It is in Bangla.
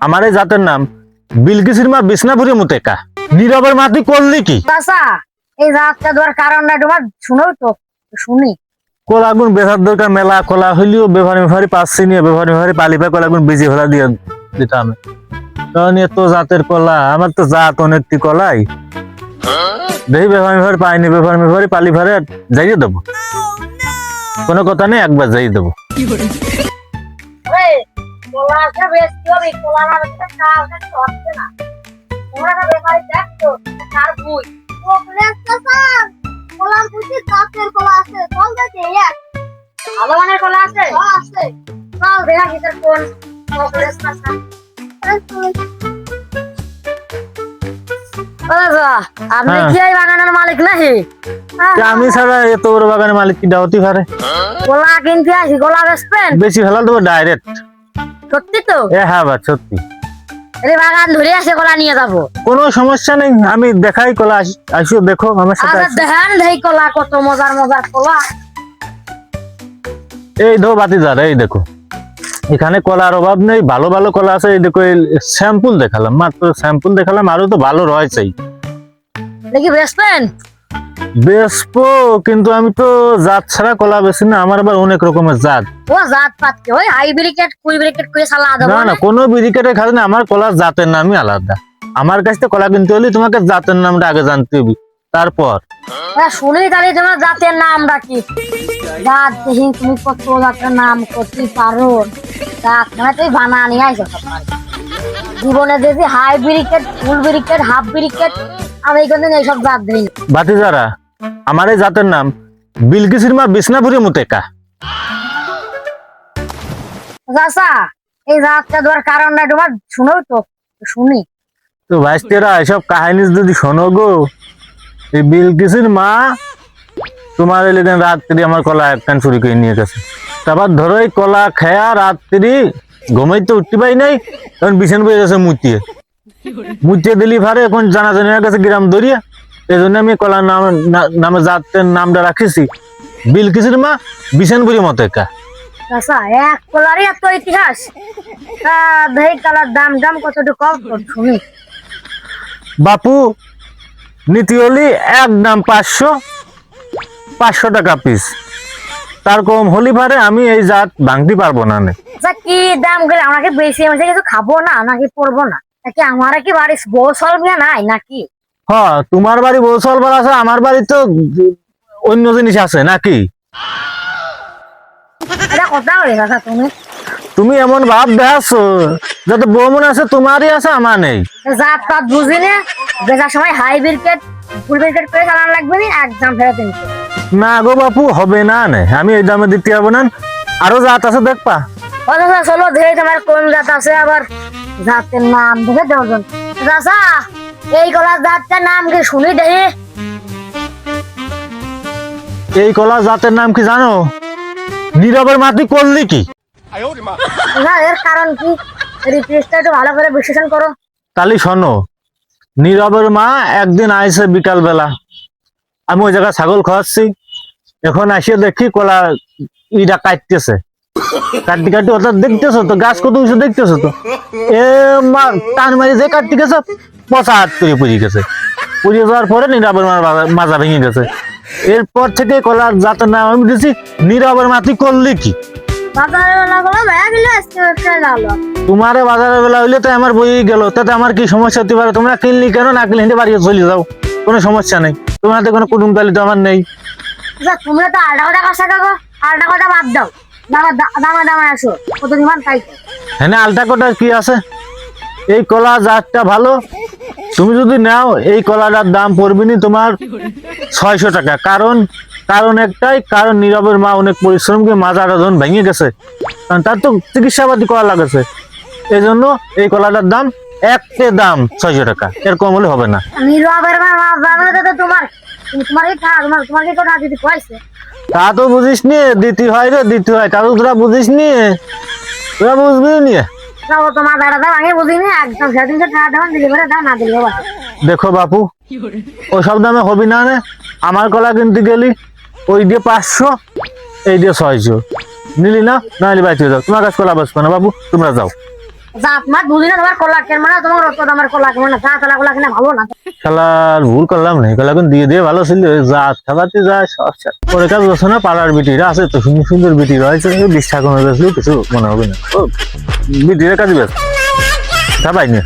আমার এই জাতের নাম বিলকিসির মা বিষ্ণাপুরি মুতেকা নীরবের মাটি করলি কি? চাচা এই রাতটা দেওয়ার কারণটা তোমার শুনো তো শুনি। কলাগুন বেচার দরকার মেলা কলা হইলেও বেভারি বেভারি পাচ্ছি নিয়ে বেভারি বেভারি পালি পাই কলাগুন বেজি ফেলা দিয়ে দিতাম। কারণ এ তো জাতের কলা আমার তো জাত অনেকটি কলাই। দেখি বেভারি বেভারি পাইনি বেভারি বেভারি পালি ফারে যাইয়ে দেবো। কোনো কথা নেই একবার যাইয়ে দেবো। কলাটা বেশি হবে কলা না বেশি কাউকে তো হচ্ছে না। তোমরা না ব্যাপারে দেখছ তার বই কলার বুঝি গাছের কলা আছে চল দেখে এক। ভালো মানের কলা আছে? আছে। চল দেখা ভিতর কোন চকলেট কাঁচা আপনি হ্যাঁ। কি এই বাগানের মালিক নাকি? আমি ছাড়া এত বড় বাগানের মালিক কি দাওয়াতি পারে? কলা কিনতে আসি কলা বেচবেন? বেশি ফেলা দেবো ডাইরেক্ট সত্যি তো? এ হ্যাঁ বা সত্যি। এই বাগান ধরে আসে কলা নিয়ে যাব। কোনো সমস্যা নেই আমি দেখাই কলা আস- দেখো আমার সাথে আচ্ছা আসো। দেই কলা কত মজার মজার কলা। এই ধো এই দেখো। এখানে কলার অভাব নেই ভালো ভালো কলা আছে এই দেখো স্যাম্পল দেখালাম মাত্র স্যাম্পল দেখালাম আরও তো ভালো রয়েছেই। বেচবেন বেসপো কিন্তু আমি তো জাত ছাড়া কলা না আমার আবার অনেক রকমের জাত। ও জাত পাতকে ওই হাইব্রিকেট কুইব্রিকেট করে সালা দেবো না না কোনো বিরিকেটে খালি না আমার কলার জাতের নামই আলাদা। আমার কাছ থেকে কলা কিনতে হলে তোমাকে জাতের নামটা আগে জানতে হবে। তারপর? হ্যাঁ, শুনি তাহলে তোমার জাতের নাম রাখি জাত দেখি তুমি কত জাতের নাম করতে পারো? জাত মানে তুই বানা নিয়ে আইসো জীবনে দেখি high bracket full bracket half bracket আমি কোনদিন এইসব জাত দিই। আমার এই জাতের নাম বিলকিসির মা বিষ্ণাপুরি মুতেকা। চাচা এই জাতটা দেওয়ার কারণটা তোমার শুনো তো শুনি। তো ভাইস্তেরা এসব কাহিনী যদি শোনো গো এই বিলকিসের মা তোমার এলিদিন রাত্রি আমার কলা একটান চুরি করে নিয়ে গেছে। তারপর ধরো এই কলা খেয়া রাত্রি ঘুমাইতে উঠতে পাই নাই তখন বিছান পেয়ে গেছে মুতিয়ে। মুতিয়ে দিলি ভারে এখন জানা জানি হয়ে গেছে গ্রাম দরিয়া এই জন্য আমি কলার নাম নামে জাতের নামটা রাখিছি। বিল বিলকিসের মা? বিছানপুরি মতো একা চাচা এক কলারই এত ইতিহাস। তা দহি কালার দাম দাম কতটুকু কম শুনি। বাপু নীতি হলি এক দাম পাঁচশো পাঁচশো টাকা পিস তার কম হলি পারে আমি এই জাত ভাঙতে পারব না। আচ্ছা কি দাম করে? আমাকে বেশি কিছু খাব না নাকি পড়ব না? নাকি আমার কি বাড়ি বউ সলভিয়া নাই নাকি? হ তোমার বাড়ি বৌসল আছে আমার বাড়ি তো অন্য জিনিস আছে নাকি? এটা কথা হয়ে গেছে তুমি। তুমি এমন ভাব দেখাচ্ছ যত বউ মনে আছে তোমারই আছে আমার নেই। জাত পাত বুঝি না বেচার সময় হাই ব্রিকেট ফুল ব্রিকেট করে চালান লাগবে না একদম ফেরত না গো বাপু হবে না নে আমি এই দামে দিতে যাব না। আরও জাত আছে চাচা চলো ধরে তোমার কোন জাত আছে আবার। জাতের নাম দেখে দেওয়ার চাচা এই গলার জাতটার নাম কি শুনি দেখি? এই কলা জাতের নাম কি জানো? নীরবের মাটি করলি কি? না এর কারণ কি? রিপ্লেসটা একটু ভালো করে বিশ্লেষণ করো। তালি শোনো নীরবের মা একদিন আইসে বিকাল বেলা আমি ওই জায়গায় ছাগল খাওয়াচ্ছি। এখন আসিয়ে দেখি কলা ইটা কাটতেছে। কাটতে কাটতে ওটা দেখতেছো তো গাছ কত উঁচু দেখতেছো তো? এ টান মারি যে কাটতে গেছে পচা হাত করে পুড়ে গেছে। পুড়িয়ে যাওয়ার পরে নীরবের মাজা ভেঙে গেছে। এরপর থেকে কলার জাতের নাম আমি নীরবের মাটি করলি কি? তোমারে বাজারের বেলা হইলে তো আমার বই গেল তাতে আমার কি সমস্যা হতে পারে? তোমরা কিনলি কেন না কিনলে হেঁটে বাড়ি চলে যাও। কোনো সমস্যা নেই। তোমার হাতে কোনো কুটুম তালি তো আমার নেই। আচ্ছা তোমরা তো আলটা কথা কথা বাদ দাও। দামা দামা দামা আসো। কত দিমান তাই হ্যাঁ আলটা কটা কি আছে? এই কলা জাতটা ভালো। তুমি যদি নাও এই কলাটার দাম পড়বে নি তোমার ছয়শো টাকা। কারণ কারণ একটাই কারণ নীরবের মা অনেক পরিশ্রম করে মাজার ওজন ভেঙে গেছে। কারণ তার তো চিকিৎসাপাতি করা লাগেছে। এই জন্য এই কলাটার দাম একটে দাম ছয়শো টাকা। এর কম হলে হবে না। নীরবের মা মা তোমার তোমার কি তোমার কি কথা যদি কইছে তা তো বুঝিস নি দিতে হয় রে দিতে হয়। তা তো তোরা বুঝিস নি? তোরা বুঝবি নি তোমার দাদা দাও আমি বুঝিনি। একদম সেদিন টাকা দেওয়ান দিলি করে দাও না দিলি বাবা দেখো বাপু ওসব দামে হবি না রে। আমার কলা কিনতে গেলি ওই দিয়ে পাঁচশো এই দিয়ে ছয়শো। নিলি না না নিলি বাইতে যাও। তোমার কাছে কলা বাঁচবে না বাবু তোমরা যাও। জাত মা দুদিনে তোমার কলা কেন মানে তোমার কলা কেন না ভালো না? খেলার ভুল করলাম না খেলা এখন দিয়ে দিয়ে ভালো ছিল জাত খেলাতে যায় পরে কাজ বসে না পাড়ার বিটিরা আছে তো, সুন্দর সুন্দর বিটি রয়েছে বিশ টাকা বেসলেও কিছু মনে হবে না। ও, বিটিরা কাজে ব্যস্ত। তা পাইনি